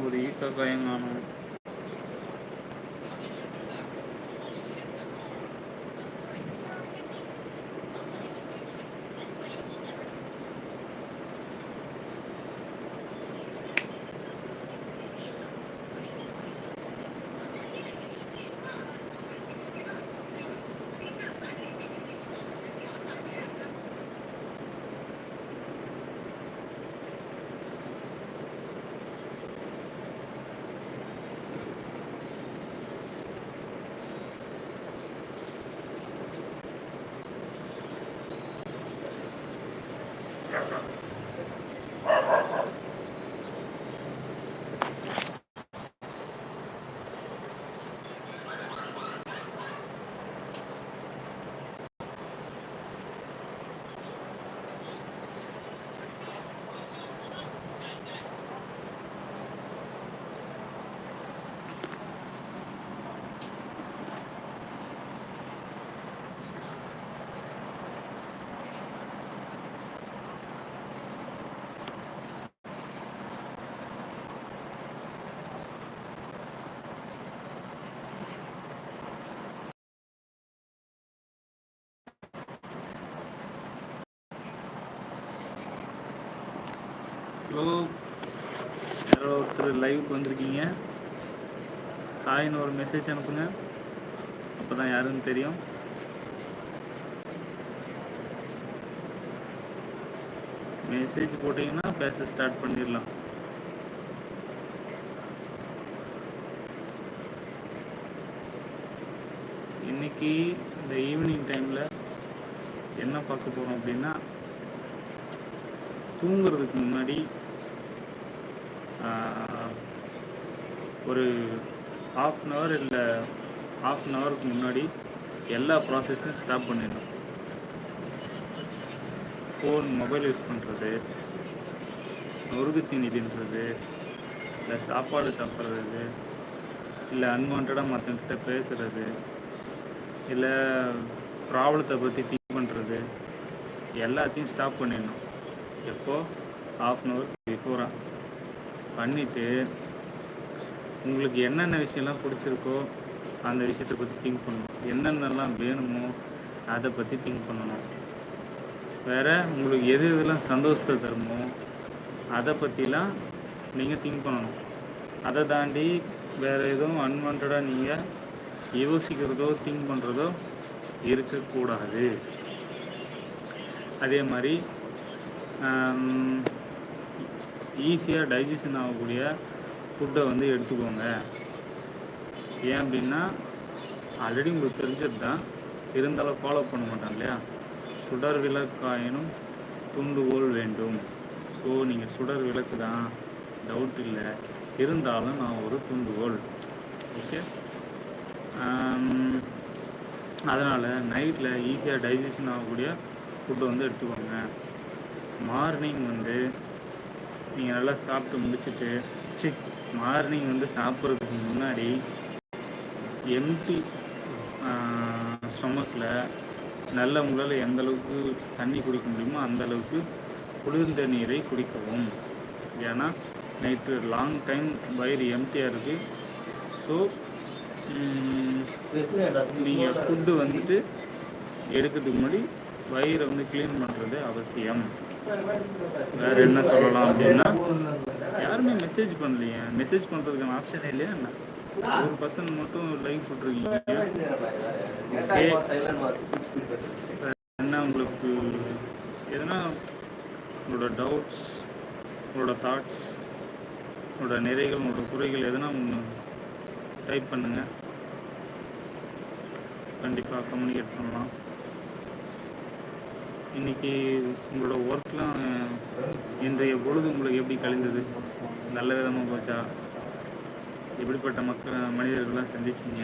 പുതിയ ഒക്കെ ഭയങ്ങാണോ ஹலோ. யாரோ ஒருத்தர் லைவுக்கு வந்திருக்கீங்க. ஹாய்னு ஒரு மெசேஜ் அனுப்புங்க. அப்போ தான் யாருன்னு தெரியும். மெசேஜ் போட்டிங்கன்னா பேச ஸ்டார்ட் பண்ணிடலாம். இன்னைக்கு இந்த ஈவினிங் டைமில் என்ன பார்க்க போகிறோம் அப்படின்னா தூங்குறதுக்கு முன்னாடி ஒரு ஹாஃப் அன் ஹவர் இல்லை ஹாஃப் அன் ஹவருக்கு முன்னாடி எல்லா ப்ராசஸையும் ஸ்டாப் பண்ணிடணும். ஃபோன் மொபைல் யூஸ் பண்ணுறது நொறுக்கு தீனி தின்றது இல்லை சாப்பாடு சாப்பிட்றது இல்லை அன்வான்டாக மற்றவங்கிட்ட பேசுகிறது இல்லை ப்ராப்ளத்தை பற்றி திங்க் பண்ணுறது எல்லாத்தையும் ஸ்டாப் பண்ணிடணும். எப்போது ஹாஃப் அன் ஹவர் பிஃபோராக பண்ணிவிட்டு உங்களுக்கு என்னென்ன விஷயம்லாம் பிடிச்சிருக்கோ அந்த விஷயத்தை பற்றி திங்க் பண்ணணும். என்னென்னலாம் வேணுமோ அதை பற்றி திங்க் பண்ணணும். வேறு உங்களுக்கு எது எதெல்லாம் சந்தோஷத்தை தருமோ அதை பற்றிலாம் நீங்கள் திங்க் பண்ணணும். அதை தாண்டி வேறு எதுவும் அன்வான்டாக நீங்கள் யோசிக்கிறதோ திங்க் பண்ணுறதோ இருக்கக்கூடாது. அதே மாதிரி ஈஸியாக டைஜஷன் ஆகக்கூடிய ஃபுட்டை வந்து எடுத்துக்கோங்க. ஏன் அப்படின்னா ஆல்ரெடி உங்களுக்கு தெரிஞ்சது தான். இருந்தாலும் ஃபாலோ பண்ண மாட்டாங்க இல்லையா? சுடர் விளக்காயினும் துண்டுகோல் வேண்டும். ஸோ நீங்கள் சுடர் விளக்கு தான். டவுட் இல்லை. இருந்தாலும் நான் ஒரு துண்டுகோல் ஓகே அதனால் நைட்டில் ஈஸியாக டைஜஷன் ஆகக்கூடிய ஃபுட்டை வந்து எடுத்துக்கோங்க. மார்னிங் வந்து நீங்கள் நல்லா சாப்பிட்டு முடிச்சுட்டு சி மார்னிங் வந்து சாப்பிட்றதுக்கு முன்னாடி எம்டி ஸ்டொமக்கில் நல்ல உங்களால் எந்த அளவுக்கு தண்ணி குடிக்க முடியுமோ அந்த அளவுக்கு குளிர்ந்த நீரை குடிக்கவும். ஏன்னா நைட்டு லாங் டைம் வயிறு எம்டியாக இருக்குது ஸோ நீங்கள் ஃபுட்டு வந்துட்டு எடுக்கிறதுக்கு முன்னாடி வயிறை வந்து க்ளீன் பண்ணுறது அவசியம். வேறு என்ன சொல்லலாம் அப்படின்னா யாருமே மெசேஜ் பண்ணலையே. மெசேஜ் பண்ணுறதுக்கான ஆப்ஷனே இல்லையா என்ன? ஒரு பர்சன் மட்டும் லைவ் போட்டிருக்கீங்க என்ன உங்களுக்கு எதனா உங்களோட டவுட்ஸ் உங்களோட தாட்ஸ் உங்களோட நிறைகள் உங்களோட குறைகள் எதனா ஒன்று டைப் பண்ணுங்க. கண்டிப்பாக கம்யூனிகேட் பண்ணலாம். இன்னைக்கு உங்களோட ஒர்க்லாம் இன்றைய பொழுது உங்களுக்கு எப்படி கழிந்தது? நல்ல விதமாக போச்சா? எப்படிப்பட்ட மக்கள் மனிதர்கள்லாம் சந்திச்சீங்க?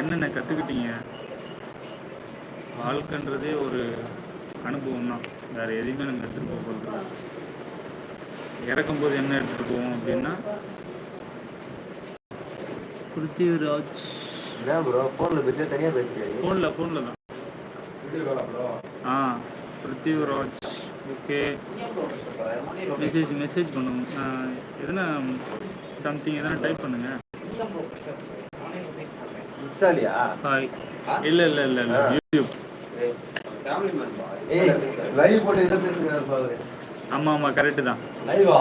என்னென்ன கற்றுக்கிட்டீங்க வாழ்க்கைன்றதே ஒரு அனுபவம் தான் வேறு எதையுமே நம்ம எடுத்துகிட்டு போக போகிறது இறக்கும்போது என்ன எடுத்துகிட்டு போவோம் அப்படின்னா பிருத்திவிராஜ். ஃபோனில் ஃபோனில் ஃபோனில் தான். ஆ பிருத்திவிராஜ். ஓகே. மெசேஜ் மெசேஜ் பண்ணுங்க எதனா சம்திங் எதனா டைப் பண்ணுங்க. இன்ஸ்டாலியா? ஹாய் இல்லை இல்லை இல்லை இல்லை. யூடியூப் ஏய் லைவ் போட்டு என்ன பேசுறாரு பாரு ஆமாம் ஆமாம் கரெக்டு தான். லைவா.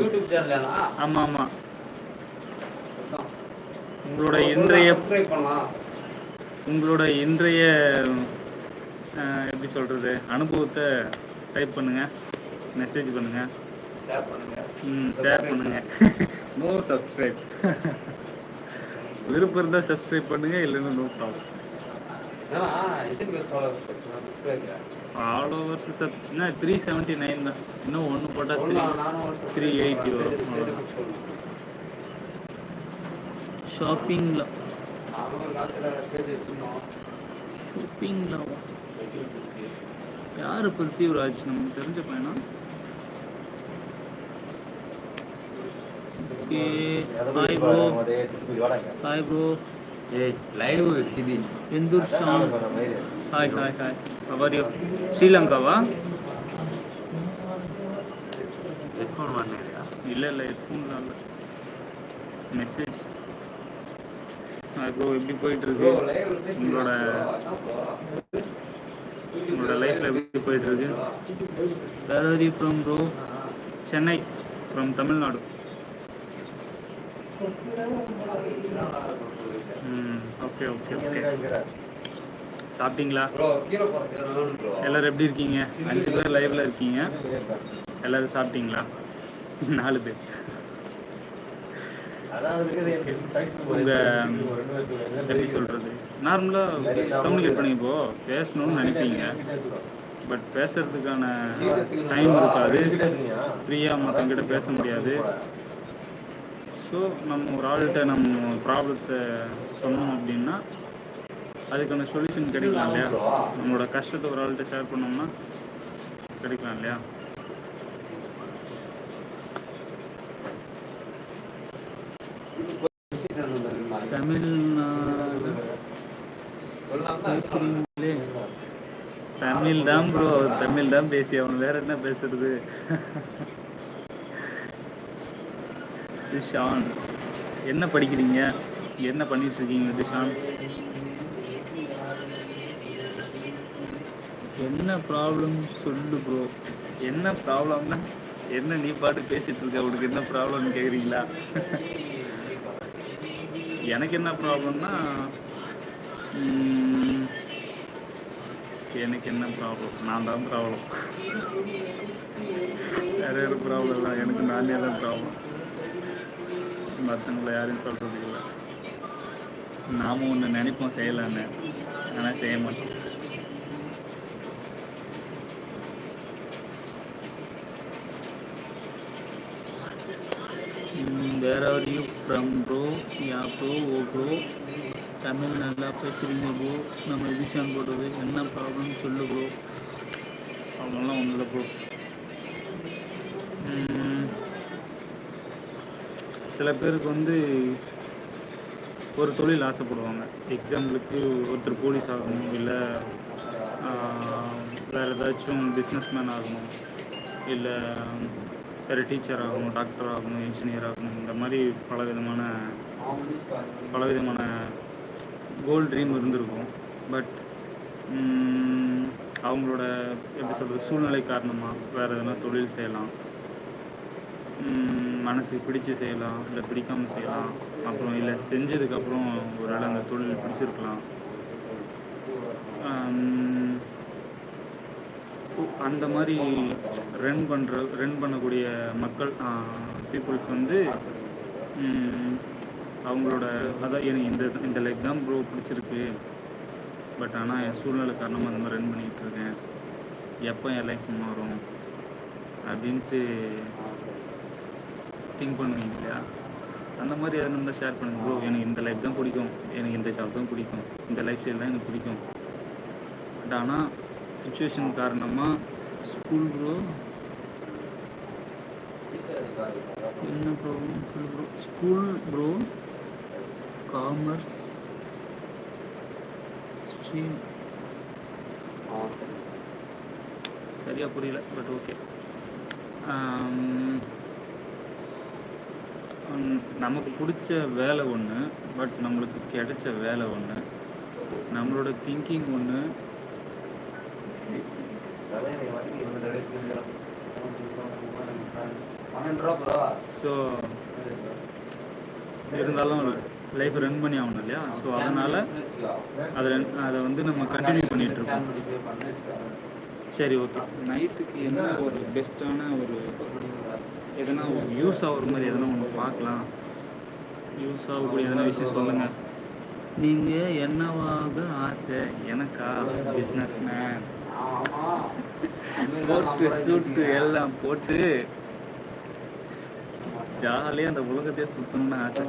யூடியூப் சேனலா ஆமாம் ஆமாம் உங்களோட இன்றைய உங்களோட இன்றைய எப்படி சொல்கிறது அனுபவத்தை டைப் பண்ணுங்க. மெசேஜ் பண்ணுங்க. ஷேர் பண்ணுங்க. ம் ஷேர் பண்ணுங்க. நோ சப்ஸ்கிரைப் விருப்பம் இருந்தால் சப்ஸ்கிரைப் பண்ணுங்க இல்லைன்னா நோ ப்ராப்ளம் ஃபாலோவர்ஸ் சப் என்ன த்ரீ செவன்ட்டி நைன் தான். இன்னும் ஒன்று போட்டால் த்ரீ த்ரீ எயிட்டி வரும். ஷாப்பிங்கில் ஷாப்பிங்கில் யார் பிருத்திவிராஜ் நமக்கு தெரிஞ்ச பையனா? Okay hi bro hi bro ஏய் லைவ் சிதி. எந்தூர் Sham hi hi hi how are you ஸ்ரீலங்காவா? Headphone வாங்கினியா? இல்லை இல்லை ஹெட்ஃபோன்லாம் இல்லை. மெசேஜ் ஹாய் ப்ரோ எப்படி போயிட்டு இருக்கு? உங்களோட உங்களோட லைஃப்ல எப்படி போயிட்டு இருக்கு where are you from bro Chennai from Tamil Nadu okay okay okay சாப்பிட்டீங்களா எல்லாரும் எப்படி இருக்கீங்க? அஞ்சு பேர் லைவ்ல இருக்கீங்க. எல்லாரும் சாப்பிட்டீங்களா? நாலு பேர். உங்க எப்படி சொல்றது? நார்மலா கம்யூனிகேட் பண்ணி இப்போ பேசணும்னு நினைப்பீங்க. பட் பேசுறதுக்கான டைம் இருக்காது. ஃப்ரீயாக மற்றவங்கிட்ட பேச முடியாது. ஸோ நம்ம ஒரு ஆள்கிட்ட நம்ம ப்ராப்ளத்தை சொன்னோம் அப்படின்னா அதுக்கான சொல்யூஷன் கிடைக்கலாம் இல்லையா? நம்மளோட கஷ்டத்தை ஒரு ஆள்கிட்ட ஷேர் பண்ணோம்னா கிடைக்கலாம் இல்லையா தமிழ்நாடு பேசுறீங்களே தமிழ் தான் ப்ரோ தமிழ் தான் பேசி அவன் வேற என்ன பேசுறது? திஷான் என்ன படிக்கிறீங்க? என்ன பண்ணிட்டு இருக்கீங்க திஷான் என்ன ப்ராப்ளம் சொல்லு ப்ரோ என்ன ப்ராப்ளம்னா என்ன நீ பாட்டு பேசிட்டு இருக்க உனக்கு என்ன ப்ராப்ளம்னு கேக்குறீங்களா? எனக்கு என்ன ப்ராப்ளம்னா எனக்கு என்ன ப்ராப்ளம் நான் தான் ப்ராப்ளம் வேற யாரும் ப்ராப்ளம் இல்லை. எனக்கு நானே தான் ப்ராப்ளம் மற்றவங்கள யாரையும் சொல்றது இல்லை. நாமும் ஒன்று நினைப்போம் செய்யலான்னு ஆனால் செய்ய மாட்டோம். Where are you from bro ya bro oh bro Tamil நல்லா பேசுகிறீங்க ப்ரோ நம்ம விஷயம் போடுறது என்ன ப்ராப்ளம் சொல்லு ப்ரோ அவங்களாம் ஒன்றும் ப்ரோ சில பேருக்கு வந்து ஒரு தொழில் ஆசைப்படுவாங்க. எக்ஸாம்பிளுக்கு ஒருத்தர் போலீஸ் ஆகணும் இல்லை வேறு ஏதாச்சும் பிஸ்னஸ்மேன் ஆகணும் இல்லை வேறு டீச்சர் ஆகணும் டாக்டர் ஆகணும் இன்ஜினியர் ஆகணும் இந்த மாதிரி பல விதமான பல விதமான கோல் ட்ரீம் இருந்திருக்கும். பட் அவங்களோட எப்படி சொல்கிறது சூழ்நிலை காரணமாக வேறு எதனா தொழில் செய்யலாம். மனசுக்கு பிடிச்சு செய்யலாம் இல்லை பிடிக்காமல் செய்யலாம். அப்புறம் இல்லை செஞ்சதுக்கப்புறம் ஒரு வேளை அந்த தொழில் பிடிச்சிருக்கலாம். அந்த மாதிரி ரன் பண்ணுற ரன் பண்ணக்கூடிய மக்கள் பீப்புள்ஸ் வந்து அவங்களோட அதான் எனக்கு இந்த இந்த லைஃப் தான் ப்ரோ பிடிச்சிருக்கு. பட் ஆனால் என் சூழ்நிலை காரணமாக அந்த மாதிரி ரன் பண்ணிகிட்டு இருக்கேன். எப்போ என் லைஃப் மாறும்? அப்படின்ட்டு திங்க் பண்ணுவீங்க இல்லையா? அந்த மாதிரி எதனா இருந்தால் ஷேர் பண்ணுங்க ப்ரோ எனக்கு இந்த லைஃப் தான் பிடிக்கும். எனக்கு இந்த ஜாப் தான் பிடிக்கும். இந்த லைஃப் ஸ்டைல் தான் எனக்கு பிடிக்கும். பட் ஆனால் சுச்சுவேஷன் காரணமாக ஸ்கூல் ப்ரோ என்ன bro bro school bro commerce stream சரியாக புரியல பட் ஓகே நமக்கு பிடிச்ச வேலை ஒன்று பட் நம்மளுக்கு கிடைச்ச வேலை ஒன்று நம்மளோட திங்கிங் ஒன்று ஸோ இருந்தாலும் லைஃப் ரன் பண்ணி ஆகணும் இல்லையா? ஸோ அதனால் அதை அதை வந்து நம்ம கண்டினியூ பண்ணிட்டு இருக்கோம். சரி ஓகே நைட்டுக்கு என்ன ஒரு பெஸ்ட்டான ஒரு எதனா ஒரு யூஸ் ஆகுற மாதிரி எதனா ஒன்று பார்க்கலாம். யூஸ் ஆகக்கூடிய எதனா விஷயம் சொல்லுங்கள் நீங்கள் என்னவாக ஆசை? எனக்கா? பிஸ்னஸ் மேன் போட்டு சூட்டு எல்லாம் போட்டு ஜாலியாக அந்த உலகத்தையே சுற்றணும்னு ஆசை.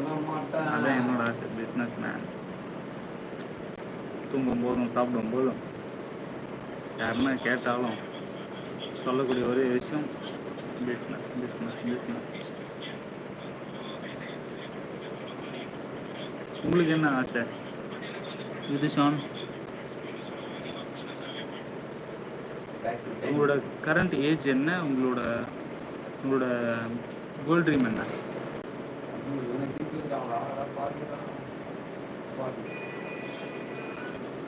அதான் என்னோட ஆசை பிஸ்னஸ் மேன் தூங்கும் போதும் சாப்பிடும் போதும். யாருன்னா கேட்டாலும் சொல்லக்கூடிய ஒரே விஷயம் பிஸ்னஸ் பிஸ்னஸ் பிஸ்னஸ் உங்களுக்கு என்ன ஆசை? இது ஷான். உங்களோட கரண்ட் ஏஜ் என்ன? உங்களோட உங்களோட கோல் ட்ரீம் என்ன?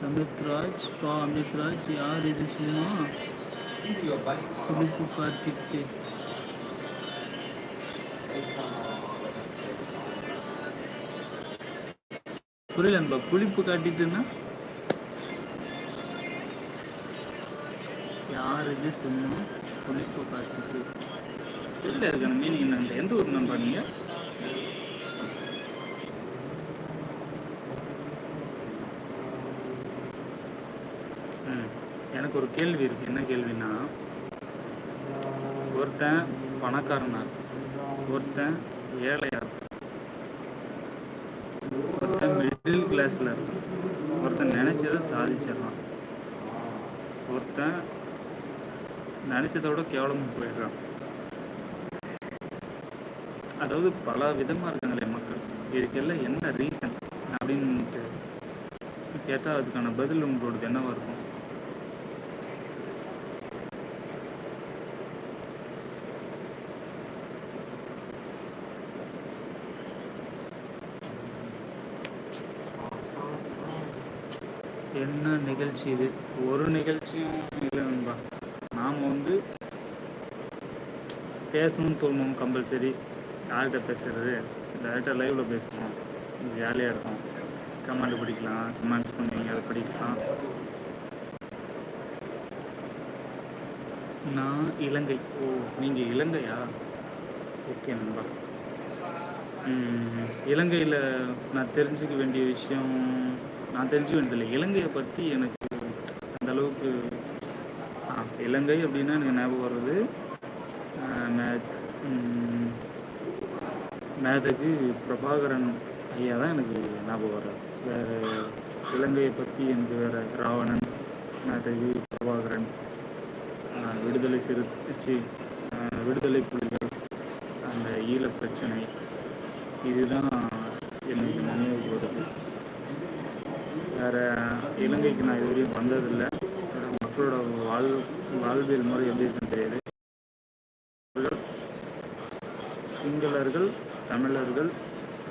அமித்ராஜ் பா அமித்ராஜ் யார் இது சினிமா? புலிப்பு கார்த்திக் புரியல நண்பா புளிப்பு காட்டிட்டுன்னா யார் இது சொன்னோம் புளிப்பு காட்டிட்டு. இல்ல இருக்கான மீனிங் என்ன எந்த ஊர் நண்பா நீங்க எனக்கு ஒரு கேள்வி இருக்கு. என்ன கேள்வின்னா ஒருத்தன் பணக்காரனா ஒருத்தன் ஏழையா ஒருத்தன் மிடில் கிளாஸ்ல இருக்கான். ஒருத்தன் நினைச்சதை சாதிச்சிடறான். ஒருத்தன் நினைச்சதை விட கேவலமா போயிடுறான். அதாவது பல விதமா இருக்காங்களே மக்கள். இதுக்கெல்லாம் என்ன ரீசன் அப்படின்ட்டு கேட்டா அதுக்கான பதில் உங்களோடது என்னவா இருக்கும்? என்ன நிகழ்ச்சி இது? ஒரு நிகழ்ச்சியும் இல்லை நண்பா. நாம் வந்து பேசணும்னு தோணும் கம்பல்சரி யார்கிட்ட பேசுறது டேரெக்டாக லைவில் பேசுவோம். ஜாலியாக இருக்கும். கமெண்ட் படிக்கலாம். கமெண்ட்ஸ் பண்ணுவீங்க அதை படிக்கலாம். நான் இலங்கை. ஓ நீங்கள் இலங்கையா? ஓகே நண்பா. இலங்கையில் நான் தெரிஞ்சுக்க வேண்டிய விஷயம் நான் தெரிஞ்சுக்க வேண்டியதில்லை. இலங்கையை பற்றி எனக்கு அந்த அளவுக்கு இலங்கை அப்படின்னா எனக்கு ஞாபகம் வருது மேதகு பிரபாகரன் ஐயா தான் எனக்கு ஞாபகம் வர்றார் வேறு இலங்கையை பற்றி எனக்கு வேறு ராவணன் மேதகு பிரபாகரன் விடுதலை சிறு விடுதலை புலிகள் அந்த ஈழ பிரச்சனை இதுதான் எனக்கு நினைவுக்கு வருது. வேறு இலங்கைக்கு நான் இதுவரையும் வந்ததில்லை. மக்களோட வாழ் வாழ்வியல் முறை எப்படி இருக்குன்னு தெரியாது. தமிழர்கள்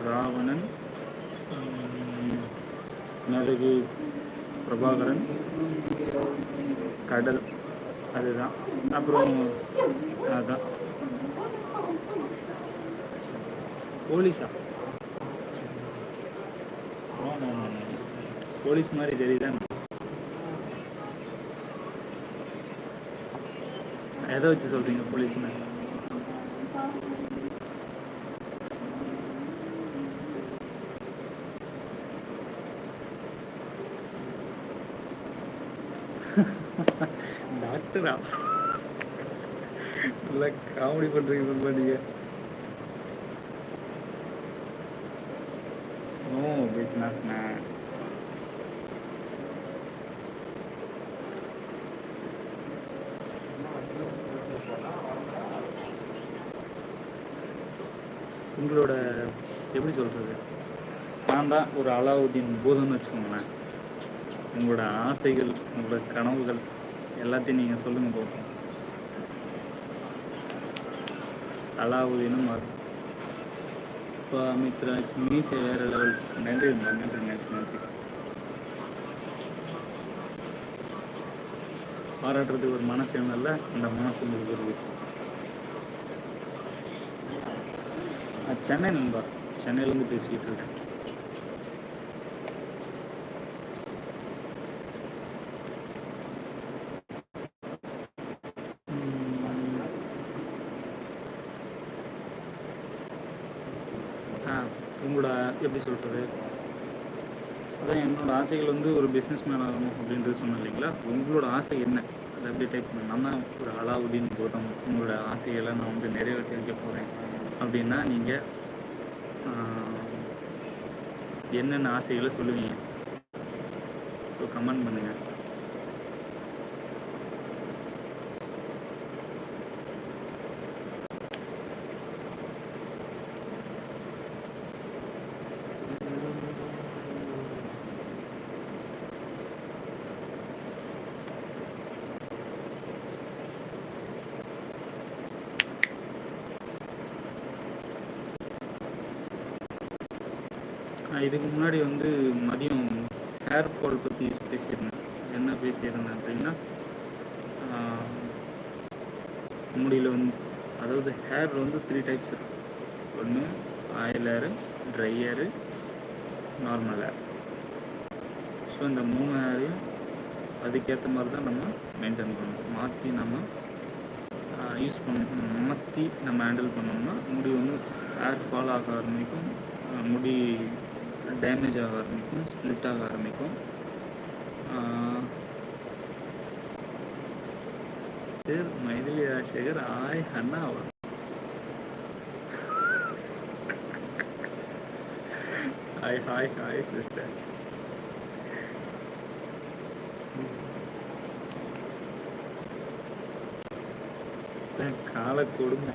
ராவணன் உம், நரகு பிரபாகரன் கடல் அதுதான். அப்புறம் அதான். போலீஸா? போலீஸ் மாதிரி தெரியுதா எதை வச்சு சொல்றீங்க மாதிரி? டாக்டரா நல்லா காமெடி பண்றீங்க நண்பா நீங்க நோ பிஸ்னஸ் மேன் உங்களோட எப்படி சொல்றது? நான் தான் ஒரு அலாவுதீன் பூதம்னு வச்சுக்கோங்களேன். உங்களோட ஆசைகள் உங்களோட கனவுகள் எல்லாத்தையும் நீங்கள் சொல்லுங்கள் போ அலாவுதீனும் இப்போ அமித்ரா மீசை வேறு லெவல் நன்றி நன்றி நன்றி பாராட்டுறதுக்கு ஒரு மனசு வேணும்ல அந்த மனசு உங்களுக்கு ஒரு சென்னை நண்பா சென்னையிலேருந்து பேசிக்கிட்டு இருக்கேன். எப்படி சொல்கிறது அதான் என்னோட ஆசைகள் வந்து ஒரு பிஸ்னஸ் மேன் ஆகணும் அப்படின்றது சொன்னேன் இல்லைங்களா? உங்களோட ஆசை என்ன? அதை அப்படியே டைப் பண்ண நம்ம ஒரு அலாவுதீன் கௌதம் உங்களோட ஆசைகளை நான் வந்து நிறைவேற்றி வைக்க போகிறேன் அப்படின்னா நீங்கள் என்னென்ன ஆசைகளை சொல்லுவீங்க? ஸோ கமெண்ட் பண்ணுங்கள் இதுக்கு முன்னாடி வந்து மதியம் ஹேர் ஃபால் பற்றி பேசியிருந்தேன். என்ன பேசியிருந்தேன் அப்படின்னா முடியில் வந்து அதாவது ஹேர் வந்து த்ரீ டைப்ஸ் இருக்கு. ஒன்று oil hair dry hair normal hair so இந்த மூணு ஹேரையும் அதுக்கேற்ற மாதிரி தான் நம்ம மெயின்டைன் பண்ணணும். மாற்றி நம்ம யூஸ் பண்ண மாற்றி நம்ம ஹேண்டில் பண்ணோம்னா முடி வந்து ஹேர் ஃபால் ஆக ஆரம்பிக்கும் முடி டேமேஜ் ஆக ஆரம்பிக்கும் ஸ்ப்ளிட் ஆக ஆரம்பிக்கும். பேர் மைதிலி ராஜசேகர் ஆய் அண்ணாவா ஹாய் ஹாய் ஹாய் சிஸ்டர் காலை கொடுங்க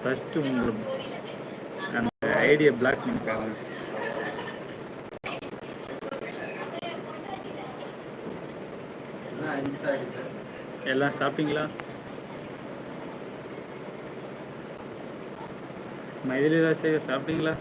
ஃபஸ்ட்டு உங்களுக்கு ஐடியா பிளாக் ஐடி எல்லாம் சாப்பிட்டீங்களா? மைதிலி ராஜசேகர் சாப்பிட்டீங்களா?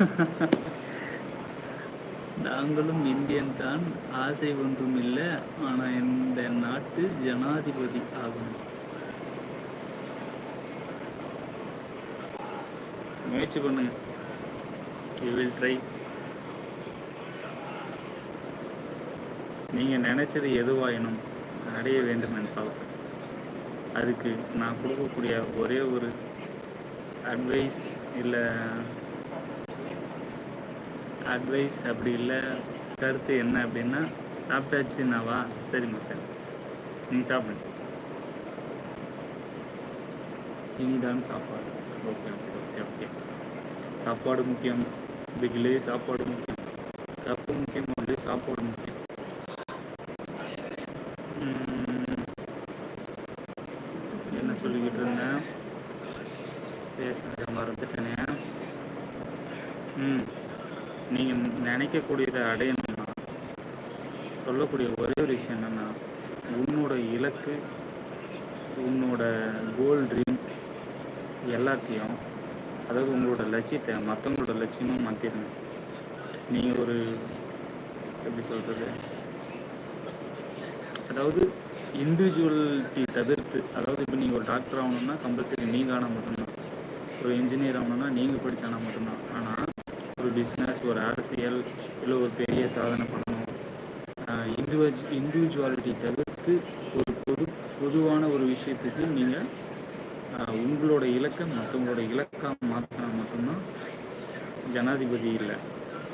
நாங்களும் இந்தியன் தான். ஆசை ஒன்றும் இல்லை ஆனால் இந்த நாட்டு ஜனாதிபதி ஆகணும். முயற்சி பண்ணுங்க யூ வில் ட்ரை நீங்கள் நினைச்சது எதுவாயினும் அடைய வேண்டும் என்றால் அதுக்கு நான் கொடுக்கக்கூடிய ஒரே ஒரு அட்வைஸ் இல்லை அட்வைஸ் அப்படி இல்லை. கருத்து என்ன அப்படின்னா சாப்பிட்டாச்சுன்னாவா சரிம்மா சரி நீங்கள் சாப்பிடுங்க இனிதான் சாப்பாடு. ஓகே ஓகே ஓகே ஓகே சாப்பாடு முக்கியம். பிகிலே சாப்பாடு முக்கியம். கப்பு முக்கியம் வந்து சாப்பாடு முக்கியம். என்ன சொல்லிக்கிட்டு இருந்தேன் பேசுனதை மறந்துட்டேனே. ம். நீங்கள் நினைக்கக்கூடியதை அடையணும்னா சொல்லக்கூடிய ஒரே ஒரு விஷயம் என்னென்னா உன்னோட இலக்கு உன்னோட கோல் ட்ரீம் எல்லாத்தையும் அதாவது உங்களோட லட்சியத்தை மற்றவங்களோட லட்சியமாக மாற்றிடுங்க நீங்கள் ஒரு எப்படி சொல்கிறது அதாவது இண்டிவிஜுவலிட்டி தவிர்த்து அதாவது இப்போ நீங்கள் ஒரு டாக்டர் ஆகணும்னா கம்பல்சரி நீங்கள் ஆனால் மட்டும்தான். ஒரு இன்ஜினியர் ஆகணும்னா நீங்கள் படித்தானா மட்டும்தான். ஆனால் ஒரு பிஸ்னஸ் ஒரு அரசியல் இல்லை ஒரு பெரிய சாதனை பண்ணணும். இண்டிவிஜ் இண்டிவிஜுவாலிட்டி தவிர்த்து ஒரு பொது பொதுவான ஒரு விஷயத்துக்கு நீங்கள் உங்களோட இலக்கை மற்றவங்களோட இலக்காக மாற்றினா மட்டும்தான் ஜனாதிபதி இல்லை.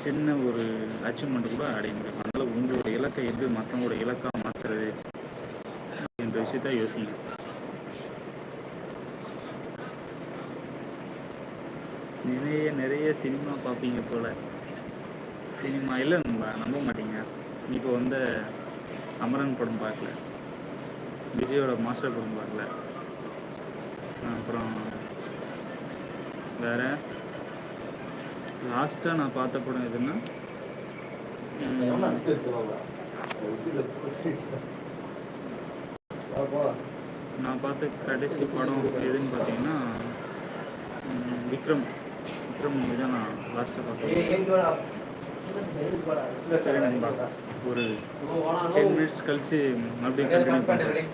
சின்ன ஒரு அச்சீவ்மெண்ட் கூட அடைய முடியும் அதனால் உங்களோட இலக்கை எப்படி மற்றவங்களோட இலக்காக மாற்றுறது அப்படின்ற விஷயத்த யோசிங்க. நிறைய நிறைய சினிமா பார்ப்பீங்க போல. சினிமா இல்லை நம்ப நம்ப மாட்டீங்க. இப்போ வந்து அமரன் படம் பார்க்கல விஜயோட மாஸ்டர் படம் பார்க்கல அப்புறம் வேற லாஸ்ட்டாக நான் பார்த்த படம் எதுன்னா நான் பார்த்த கடைசி படம் எதுன்னு பார்த்தீங்கன்னா விக்ரம். விக்ரம் தான் நான் லாஸ்ட்டாக பார்த்தேன் சரி நண்பா ஒரு டென் மினிட்ஸ் கழிச்சு மறுபடியும் கண்டினியூ பண்ணுறேன்